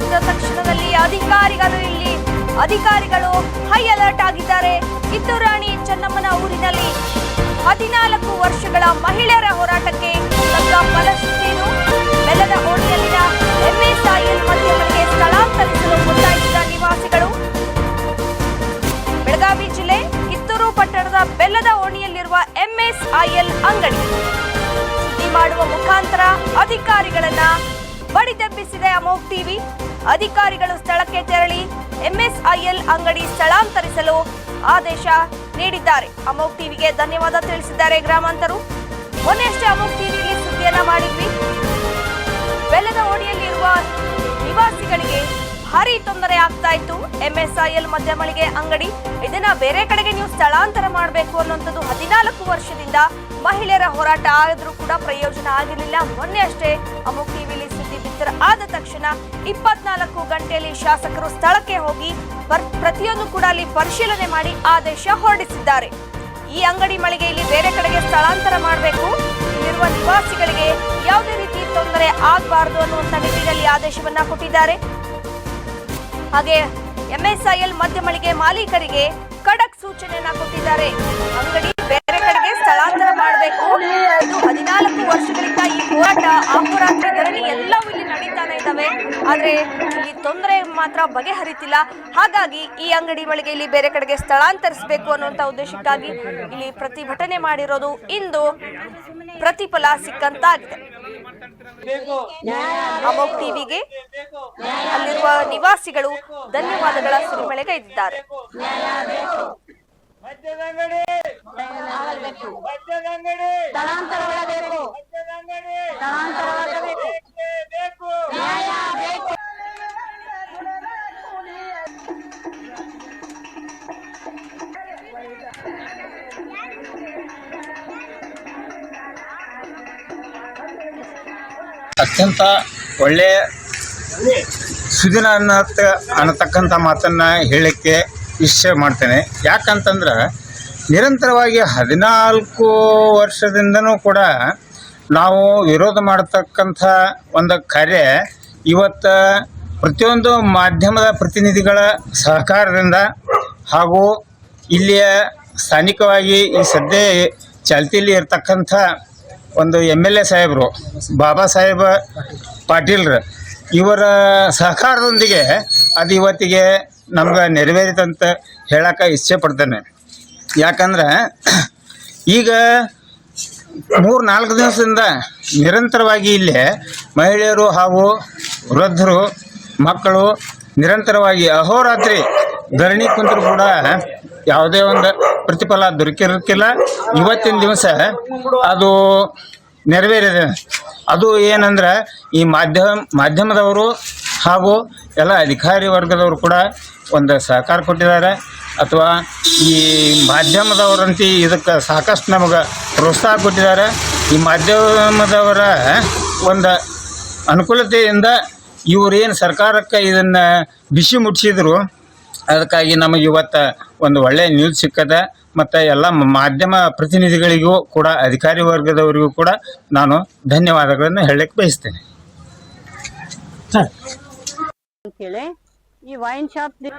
ತೆರವಾಗಿದ್ದ ತಕ್ಷಣದಲ್ಲಿ ಅಧಿಕಾರಿಗಳು ಇಲ್ಲಿ, ಅಧಿಕಾರಿಗಳು ಹೈ ಅಲರ್ಟ್ ಆಗಿದ್ದಾರೆ. ಕಿತ್ತೂರಾಣಿ ಚೆನ್ನಮ್ಮನ ಊರಿನಲ್ಲಿ ಹದಿನಾಲ್ಕು ವರ್ಷಗಳ ಮಹಿಳೆಯರ ಹೋರಾಟಕ್ಕೆ ತಕ್ಕ ಫಲಶ್ರುತಿಯನ್ನು ಬೆಲ್ಲದ ಓಣಿಯಲ್ಲಿನ ಎಂಎಸ್ಐಎಲ್ ಮಧ್ಯಮಕ್ಕೆ ಸ್ಥಳಾಂತರಿಸಲು ಮುಂದಾಗಿದ್ದ ನಿವಾಸಿಗಳು. ಬೆಳಗಾವಿ ಜಿಲ್ಲೆ ಕಿತ್ತೂರು ಪಟ್ಟಣದ ಬೆಲ್ಲದ ಓಣಿಯಲ್ಲಿರುವ ಎಂಎಸ್ಐಎಲ್ ಅಂಗಡಿ ಸುದ್ದಿ ಮಾಡುವ ಮುಖಾಂತರ ಅಧಿಕಾರಿಗಳನ್ನ ಬಡಿದೆಬ್ಬಿಸಿದೆ ಅಮೋಕ್ ಟಿವಿ. ಅಧಿಕಾರಿಗಳು ಸ್ಥಳಕ್ಕೆ ತೆರಳಿ ಎಂಎಸ್ಐಎಲ್ ಅಂಗಡಿ ಸ್ಥಳಾಂತರಿಸಲು ಆದೇಶ ನೀಡಿದ್ದಾರೆ. ಅಮೋಕ್ ಟಿವಿಗೆ ಧನ್ಯವಾದ ತಿಳಿಸಿದ್ದಾರೆ ಗ್ರಾಮಾಂತರು. ಮೊನ್ನೆಯಷ್ಟೇ ಅಮೋಕ್ ಟಿವಿಯಲ್ಲಿ ಸುದ್ದಿಯನ್ನ ಮಾಡಿದ್ವಿ. ಬೆಲ್ಲದ ಓಣಿಯಲ್ಲಿರುವ ನಿವಾಸಿಗಳಿಗೆ ಭಾರಿ ತೊಂದರೆ ಆಗ್ತಾ ಇತ್ತು. ಎಂಎಸ್ಐಎಲ್ ಮದ್ಯ ಮಳಿಗೆ ಅಂಗಡಿ. ಇದನ್ನ ಬೇರೆ ಕಡೆಗೆ ನೀವು ಸ್ಥಳಾಂತರ ಮಾಡಬೇಕು ಅನ್ನುವಂಥದ್ದು ಹದಿನಾಲ್ಕು ವರ್ಷದಿಂದ ಮಹಿಳೆಯರ ಹೋರಾಟ. ಆದರೂ ಕೂಡ ಪ್ರಯೋಜನ ಆಗಿರಲಿಲ್ಲ. ಮೊನ್ನೆ ಅಷ್ಟೇ ಅಮುಕ್ ಟಿವಿಲಿ ಆದ ತಕ್ಷಣ ಇಪ್ಪತ್ನಾಲ್ಕು ಗಂಟೆಯಲ್ಲಿ ಶಾಸಕರು ಸ್ಥಳಕ್ಕೆ ಹೋಗಿ ಪರ್- ಪ್ರತಿಯೊಂದು ಕೂಡ ಅಲ್ಲಿ ಪರಿಶೀಲನೆ ಮಾಡಿ ಆದೇಶ ಹೊರಡಿಸಿದ್ದಾರೆ. ಈ ಅಂಗಡಿ ಮಳಿಗೆಯಲ್ಲಿ ಬೇರೆ ಕಡೆಗೆ ಸ್ಥಳಾಂತರ ಮಾಡಬೇಕು. ಇಲ್ಲಿರುವ ನಿವಾಸಿಗಳಿಗೆ ಯಾವುದೇ ರೀತಿ ತೊಂದರೆ ಆಗಬಾರದು ಅನ್ನುವಂತ ನಿಟ್ಟಿನಲ್ಲಿ ಆದೇಶವನ್ನ ಕೊಟ್ಟಿದ್ದಾರೆ. ಹಾಗೆ ಎಂಎಸ್ಐಎಲ್ ಮದ್ಯ ಮಳಿಗೆ ಮಾಲೀಕರಿಗೆ ಖಡಕ್ ಸೂಚನೆಯನ್ನ ಕೊಟ್ಟಿದ್ದಾರೆ. ಅಂಗಡಿ ಬೇರೆ ಕಡೆಗೆ ಸ್ಥಳಾಂತರ ಮಾಡಬೇಕು. ಹದಿನಾಲ್ಕು ವರ್ಷಗಳಿಂದ ಈ ಹೋರಾಟ ಅಹೋರಾತ್ರಿ ಧರಣಿ ಎಲ್ಲವೂ ಇಲ್ಲಿ ನಡೀತಾನೆ ಇದ್ದಾವೆ ಆದ್ರೆ ಇಲ್ಲಿ ತೊಂದರೆ ಮಾತ್ರ ಬಗೆಹರಿತಿಲ್ಲ. ಹಾಗಾಗಿ ಈ ಅಂಗಡಿ ಮಳಿಗೆ ಇಲ್ಲಿ ಬೇರೆ ಕಡೆಗೆ ಸ್ಥಳಾಂತರಿಸಬೇಕು ಅನ್ನುವಂತ ಉದ್ದೇಶಕ್ಕಾಗಿ ಇಲ್ಲಿ ಪ್ರತಿಭಟನೆ ಮಾಡಿರೋದು ಇಂದು ಪ್ರತಿಫಲ ಸಿಕ್ಕಂತಾಗಿದೆ. ಅಮೋಕ್ ಟಿವಿಗೆ ಅಲ್ಲಿರುವ ನಿವಾಸಿಗಳು ಧನ್ಯವಾದಗಳ ಸುರಿಮಳೆಗೈದಿದ್ದಾರೆ ಮದ್ಯದ ಬೇಕೇ. ಅತ್ಯಂತ ಒಳ್ಳೆಯ ಸುದಿನ ಅನ್ನತ ಅನ್ನತಕ್ಕಂಥ ಮಾತನ್ನು ಹೇಳಕ್ಕೆ ಇಚ್ಛೆ ಮಾಡ್ತೇನೆ. ಯಾಕಂತಂದ್ರೆ ನಿರಂತರವಾಗಿ ಹದಿನಾಲ್ಕು ವರ್ಷದಿಂದನೂ ಕೂಡ ನಾವು ವಿರೋಧ ಮಾಡತಕ್ಕಂಥ ಒಂದು ಕಾರ್ಯ ಇವತ್ತು ಪ್ರತಿಯೊಂದು ಮಾಧ್ಯಮದ ಪ್ರತಿನಿಧಿಗಳ ಸಹಕಾರದಿಂದ ಹಾಗೂ ಇಲ್ಲಿಯ ಸ್ಥಾನಿಕವಾಗಿ ಈ ಸದ್ಯ ಚಾಲ್ತಿಯಲ್ಲಿ ಇರ್ತಕ್ಕಂಥ ಒಂದು ಎಂ ಎಲ್ ಎ ಸಾಹೇಬರು, ಬಾಬಾ ಸಾಹೇಬ ಪಾಟೀಲ್ರು, ಇವರ ಸಹಕಾರದೊಂದಿಗೆ ಅದು ಇವತ್ತಿಗೆ ನಮ್ಗೆ ನೆರವೇರಿತಂತ ಹೇಳಕ್ಕೆ ಇಚ್ಛೆ ಪಡ್ತೇನೆ. ಯಾಕಂದ್ರೆ ಈಗ ಮೂರು, ನಾಲ್ಕು ದಿವಸದಿಂದ ನಿರಂತರವಾಗಿ ಇಲ್ಲಿ ಮಹಿಳೆಯರು ಹಾಗೂ ವೃದ್ಧರು, ಮಕ್ಕಳು ನಿರಂತರವಾಗಿ ಅಹೋರಾತ್ರಿ ಧರಣಿ ಕುಂತರು ಕೂಡ ಯಾವುದೇ ಒಂದು ಪ್ರತಿಫಲ ದೊರಕಿರಕ್ಕಿಲ್ಲ ಇವತ್ತಿನ ದಿವಸ ಅದು ನೆರವೇರಿದೆ. ಅದು ಏನಂದ್ರೆ ಈ ಮಾಧ್ಯಮ, ಮಾಧ್ಯಮದವರು ಹಾಗೂ ಎಲ್ಲ ಅಧಿಕಾರಿ ವರ್ಗದವರು ಕೂಡ ಒಂದು ಸಹಕಾರ ಕೊಟ್ಟಿದ್ದಾರೆ. ಅಥವಾ ಈ ಮಾಧ್ಯಮದವರಂತೆ ಇದಕ್ಕೆ ಸಾಕಷ್ಟು ನಮಗೆ ಪ್ರೋತ್ಸಾಹ ಕೊಟ್ಟಿದ್ದಾರೆ. ಈ ಮಾಧ್ಯಮದವರ ಒಂದು ಅನುಕೂಲತೆಯಿಂದ ಇವರೇನು ಸರ್ಕಾರಕ್ಕೆ ಇದನ್ನು ಬಿಸಿ ಮುಟ್ಟಿಸಿದ್ರು ಅದಕ್ಕಾಗಿ ನಮಗೆ ಇವತ್ತು ಒಂದು ಒಳ್ಳೆಯ ನ್ಯೂಸ್ ಸಿಕ್ಕದೆ, ಮತ್ತು ಎಲ್ಲ ಮಾಧ್ಯಮ ಪ್ರತಿನಿಧಿಗಳಿಗೂ ಕೂಡ, ಅಧಿಕಾರಿ ವರ್ಗದವರಿಗೂ ಕೂಡ ನಾನು ಧನ್ಯವಾದಗಳನ್ನು ಹೇಳಕ್ಕೆ ಬಯಸ್ತೇನೆ. ಅಂತೇಳಿ ಈ ವೈನ್ ಶಾಪ್ ಬೇಕು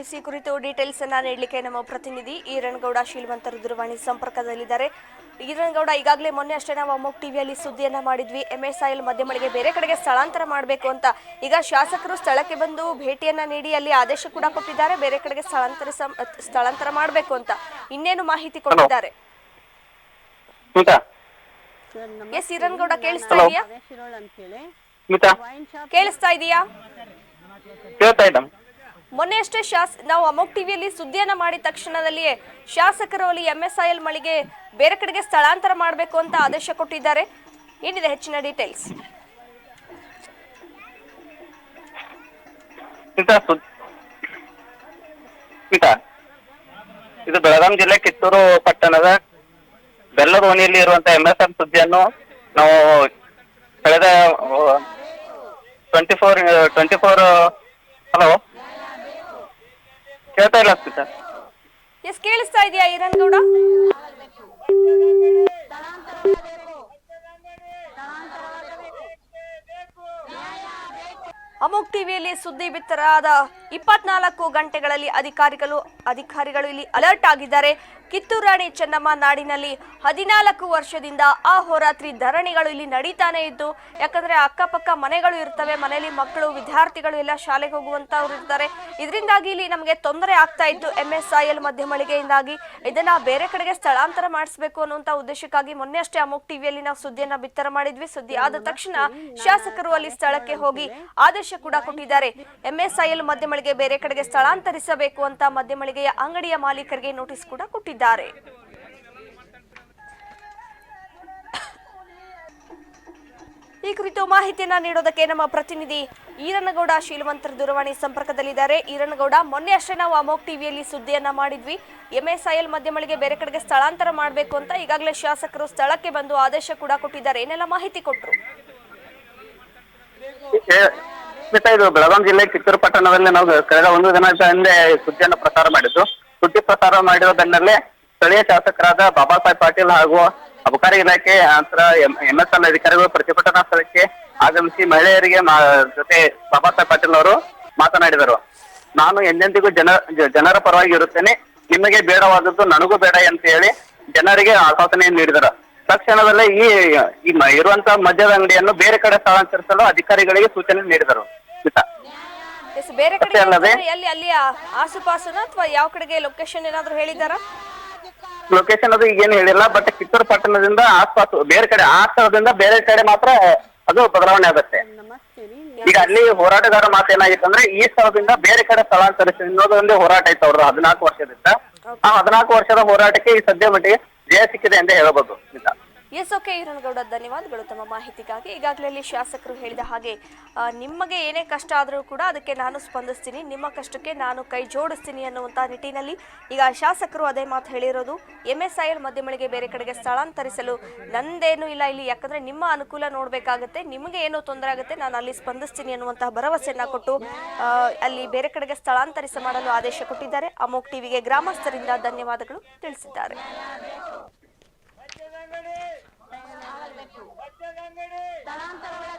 ಇಸಿ ಕುರಿತು ಡೀಟೇಲ್ಸ್ ಅನ್ನ ನೀಡಲಿಕ್ಕೆ ನಮ್ಮ ಪ್ರತಿನಿಧಿ ಈರಣ್ಗೌಡ ಶೀಲವಂತರು ದೂರವಾಣಿ ಸಂಪರ್ಕದಲ್ಲಿದ್ದಾರೆ. ಈರಣ್ಗೌಡ ಈಗಾಗಲೇ ಮೊನ್ನೆ ಅಷ್ಟೇ ನಾವು ಅಮೋಕ್ ಟಿವಿಯಲ್ಲಿ ಸುದ್ದಿಯನ್ನ ಮಾಡಿದ್ವಿ. ಎಂಎಸ್ಐಎಲ್ ಮಧ್ಯಮಳಿಗೆ ಬೇರೆ ಕಡೆಗೆ ಸ್ಥಳಾಂತರ ಮಾಡಬೇಕು ಅಂತ. ಈಗ ಶಾಸಕರು ಸ್ಥಳಕ್ಕೆ ಬಂದು ಭೇಟಿಯನ್ನ ನೀಡಿ ಅಲ್ಲಿ ಆದೇಶ ಕೂಡ ಕೊಟ್ಟಿದ್ದಾರೆ. ಬೇರೆ ಕಡೆಗೆ ಸ್ಥಳಾಂತರ ಸ್ಥಳಾಂತರ ಮಾಡಬೇಕು ಅಂತ ಇನ್ನೇನು ಮಾಹಿತಿ ಕೊಟ್ಟಿದ್ದಾರೆ? ಎಸ್ ಈರಣ್ಗೌಡ ಕೇಳಿಸ್ತಾ. ಇದೆಯಾ? ಕೇಳಿಸ್ತಾ ಇದೆಯಾ? ಕೇಳ್ತಾ ಶಾಸ, ನಾವು ಅಮೋಕ್ ಟಿವಿಯಲ್ಲಿ ಸುದ್ದಿಯನ್ನ ಮಾಡಿದ ತಕ್ಷಣದಲ್ಲಿಯೇ ಶಾಸಕರು ಅಲ್ಲಿ ಎಂ ಎಸ್ ಐ ಎಲ್ ಮಳಿಗೆ ಬೇರೆ ಕಡೆಗೆ ಸ್ಥಳಾಂತರ ಮಾಡಬೇಕು ಅಂತ ಆದೇಶ ಕೊಟ್ಟಿದ್ದಾರೆ. ಏನಿದೆ ಹೆಚ್ಚಿನ ಡೀಟೇಲ್ಸ್ ಇದು ಬೆಳಗಾಂ ಜಿಲ್ಲೆ ಕಿತ್ತೂರು ಪಟ್ಟಣದ ಬೆಲ್ಲದೋಣಿಯಲ್ಲಿ ಇರುವಂತಹ ಎಂ ಸುದ್ದಿಯನ್ನು ನಾವು ಕಳೆದ twenty four twenty four hello? ಕೇಳ್ತಾ ಇಲ್ಲ ಎಸ್ ಕೇಳಿಸ್ತಾ ಇದೆಯಾ ಹಿರಣ್ಗೌಡ ಅಮೋಕ್ ಟಿವಿಯಲ್ಲಿ ಸುದ್ದಿ ಬಿತ್ತರಾದ ಇಪ್ಪತ್ನಾಲ್ಕು ಗಂಟೆಗಳಲ್ಲಿ ಅಧಿಕಾರಿಗಳು ಅಧಿಕಾರಿಗಳು ಇಲ್ಲಿ ಅಲರ್ಟ್ ಆಗಿದ್ದಾರೆ. ಕಿತ್ತೂರು ರಾಣಿ ಚೆನ್ನಮ್ಮ ನಾಡಿನಲ್ಲಿ ಹದಿನಾಲ್ಕು ವರ್ಷದಿಂದ ಆ ಹೋರಾತ್ರಿ ಧರಣಿಗಳು ಇಲ್ಲಿ ನಡೀತಾನೆ ಇದ್ದು, ಯಾಕಂದ್ರೆ ಅಕ್ಕಪಕ್ಕ ಮನೆಗಳು ಇರ್ತವೆ, ಮನೆಯಲ್ಲಿ ಮಕ್ಕಳು, ವಿದ್ಯಾರ್ಥಿಗಳು ಎಲ್ಲ ಶಾಲೆಗೆ ಹೋಗುವಂತವ್ರು ಇರ್ತಾರೆ. ಇದರಿಂದಾಗಿ ಇಲ್ಲಿ ನಮಗೆ ತೊಂದರೆ ಆಗ್ತಾ ಇತ್ತು. ಎಂ ಎಸ್ ಐ ಎಲ್ ಮಧ್ಯ ಮಳಿಗೆಯಿಂದಾಗಿ ಇದನ್ನ ಬೇರೆ ಕಡೆಗೆ ಸ್ಥಳಾಂತರ ಮಾಡಿಸಬೇಕು ಅನ್ನುವಂತ ಉದ್ದೇಶಕ್ಕಾಗಿ ಮೊನ್ನೆ ಅಷ್ಟೇ ಅಮೋಕ್ ಟಿವಿಯಲ್ಲಿ ನಾವು ಸುದ್ದಿಯನ್ನ ಬಿತ್ತರ ಮಾಡಿದ್ವಿ. ಸುದ್ದಿ ಆದ ತಕ್ಷಣ ಶಾಸಕರು ಅಲ್ಲಿ ಸ್ಥಳಕ್ಕೆ ಹೋಗಿ ಆದೇಶ ಕೂಡ ಕೊಟ್ಟಿದ್ದಾರೆ. ಎಂಎಸ್ಐಎಲ್ ಮಧ್ಯ ಮಳಿಗೆ ಬೇರೆ ಕಡೆಗೆ ಸ್ಥಳಾಂತರಿಸಬೇಕು ಅಂತ ಮಧ್ಯಮಳಿಗೆಯ ಅಂಗಡಿಯ ಮಾಲೀಕರಿಗೆ ನೋಟಿಸ್ ಕೂಡ ಕೊಟ್ಟಿದ್ದಾರೆ. ಈ ಕುರಿತು ಮಾಹಿತಿಯನ್ನ ನೀಡೋದಕ್ಕೆ ನಮ್ಮ ಪ್ರತಿನಿಧಿ ಈರನಗೌಡ ಶೀಲವಂತರ ದೂರವಾಣಿ ಸಂಪರ್ಕದಲ್ಲಿದ್ದಾರೆ. ಈರನಗೌಡ, ಮೊನ್ನೆ ಅಷ್ಟೇ ನಾವು ಅಮೋಕ್ ಟಿವಿಯಲ್ಲಿ ಸುದ್ದಿಯನ್ನ ಮಾಡಿದ್ವಿ. ಎಂಎಸ್ಐಎಲ್ ಮಧ್ಯಮಳಿಗೆ ಬೇರೆ ಕಡೆಗೆ ಸ್ಥಳಾಂತರ ಮಾಡಬೇಕು ಅಂತ ಈಗಾಗಲೇ ಶಾಸಕರು ಸ್ಥಳಕ್ಕೆ ಬಂದು ಆದೇಶ ಕೂಡ ಕೊಟ್ಟಿದ್ದಾರೆ. ಏನೆಲ್ಲ ಮಾಹಿತಿ ಕೊಟ್ಟರು ಇದು ಬೆಳಗಾಂ ಜಿಲ್ಲೆ ಕಿತ್ತೂರು ಪಟ್ಟಣದಲ್ಲಿ ನಾವು ಕಳೆದ ಒಂದು ದಿನದ ಹಿಂದೆ ಸುದ್ದಿಯನ್ನು ಪ್ರಸಾರ ಮಾಡಿದ್ದು. ಸುದ್ದಿ ಪ್ರಸಾರ ಮಾಡಿರುವ ಬೆನ್ನಲ್ಲೇ ಸ್ಥಳೀಯ ಶಾಸಕರಾದ ಬಾಬಾ ಸಾಹೇಬ್ ಪಾಟೀಲ್ ಹಾಗೂ ಅಬಕಾರಿ ಇಲಾಖೆ, ನಂತರ ಎಂ ಎಸ್ ಎಲ್ ಅಧಿಕಾರಿಗಳು ಪ್ರತಿಭಟನಾ ಸ್ಥಳಕ್ಕೆ ಆಗಮಿಸಿ ಮಹಿಳೆಯರಿಗೆ ಜೊತೆ ಬಾಬಾ ಸಾಹೇಬ್ ಪಾಟೀಲ್ ಅವರು ಮಾತನಾಡಿದರು. ನಾನು ಎಂದೆಂದಿಗೂ ಜನ ಜನರ ಪರವಾಗಿ ಇರುತ್ತೇನೆ. ನಿಮಗೆ ಬೇಡವಾದದ್ದು ನನಗೂ ಬೇಡ ಅಂತ ಹೇಳಿ ಜನರಿಗೆ ಆಶ್ವಾಸನೆಯನ್ನು ನೀಡಿದರು. ತಕ್ಷಣದಲ್ಲೇ ಈ ಇರುವಂತಹ ಮದ್ಯದ ಅಂಗಡಿಯನ್ನು ಬೇರೆ ಕಡೆ ಸ್ಥಳಾಂತರಿಸಲು ಅಧಿಕಾರಿಗಳಿಗೆ ಸೂಚನೆ ನೀಡಿದರು. ಎಸ್ ಬೇರೆ ಕಡೆ ಅಷ್ಟೇ ಅಲ್ಲದೆ- ಎಲ್ಲಿ ಅಲ್ಲಿ ಆ- ಆಸುಪಾಸುನ ಅಥವಾ ಯಾವ ಕಡೆಗೆ ಲೊಕೇಶನ್ ಏನಾದ್ರು ಹೇಳಿದಾರಾ? ಲೊಕೇಶನ್ ಅದು ಈಗೇನು ಹೇಳಿಲ್ಲ ಬಟ್ ಕಿತ್ತೂರು ಪಟ್ಟಣದಿಂದ ಆಸ್ಪಾಸು ಬೇರೆ ಕಡೆ ಆ ಸ್ಥಳದಿಂದ ಬೇರೆ ಕಡೆ ಮಾತ್ರ ಅದು ಬದಲಾವಣೆ ಆಗುತ್ತೆ. ಈಗ ಅಲ್ಲಿ ಹೋರಾಟಗಾರ ಮಾತು ಏನಾಗಿತ್ತು ಅಂದ್ರೆ ಈ ಸ್ಥಳದಿಂದ ಬೇರೆ ಕಡೆ ಸ್ಥಳಾಂತರಿಸಿ ಅನ್ನೋದೊಂದೇ ಹೋರಾಟ ಇತ್ತು ಅವ್ರದ್ದು ಹದಿನಾಲ್ಕು ವರ್ಷದಿಂದ. ಆ ಹದಿನಾಲ್ಕು ವರ್ಷದ ಹೋರಾಟಕ್ಕೆ ಈ ಸದ್ಯ ಮಟ್ಟಿಗೆ ಜಯ ಸಿಕ್ಕಿದೆ ಅಂತ ಹೇಳಬಹುದು ಸ್ಮಿತಾ ಎಸ್ ಓಕೆ, ಈರನಗೌಡ, ಧನ್ಯವಾದಗಳು ತಮ್ಮ ಮಾಹಿತಿಗಾಗಿ. ಈಗಾಗಲೇ ಇಲ್ಲಿ ಶಾಸಕರು ಹೇಳಿದ ಹಾಗೆ ನಿಮಗೆ ಏನೇ ಕಷ್ಟ ಆದರೂ ಕೂಡ ಅದಕ್ಕೆ ನಾನು ಸ್ಪಂದಿಸ್ತೀನಿ. ನಿಮ್ಮ ಕಷ್ಟಕ್ಕೆ ನಾನು ಕೈ ಜೋಡಿಸ್ತೀನಿ ಅನ್ನುವಂಥ ನಿಟ್ಟಿನಲ್ಲಿ ಈಗ ಶಾಸಕರು ಅದೇ ಮಾತು ಹೇಳಿರೋದು. ಎಂ ಎಸ್ ಐ ಎಲ್ ಮಧ್ಯಮಳಿಗೆ ಬೇರೆ ಕಡೆಗೆ ಸ್ಥಳಾಂತರಿಸಲು ನಂದೇನು ಇಲ್ಲ ಇಲ್ಲಿ. ಯಾಕಂದರೆ ನಿಮ್ಮ ಅನುಕೂಲ ನೋಡಬೇಕಾಗುತ್ತೆ. ನಿಮಗೆ ಏನೋ ತೊಂದರೆ ಆಗುತ್ತೆ, ನಾನು ಅಲ್ಲಿ ಸ್ಪಂದಿಸ್ತೀನಿ ಅನ್ನುವಂತಹ ಭರವಸೆಯನ್ನು ಕೊಟ್ಟು ಅಲ್ಲಿ ಬೇರೆ ಕಡೆಗೆ ಸ್ಥಳಾಂತರಿಸ ಮಾಡಲು ಆದೇಶ ಕೊಟ್ಟಿದ್ದಾರೆ. ಅಮೋಕ್ ಟಿವಿಗೆ ಗ್ರಾಮಸ್ಥರಿಂದ ಧನ್ಯವಾದಗಳು ತಿಳಿಸಿದ್ದಾರೆ. ಮದ್ಯದ ಅಂಗಡಿ ಮದ್ಯದ ಅಂಗಡಿ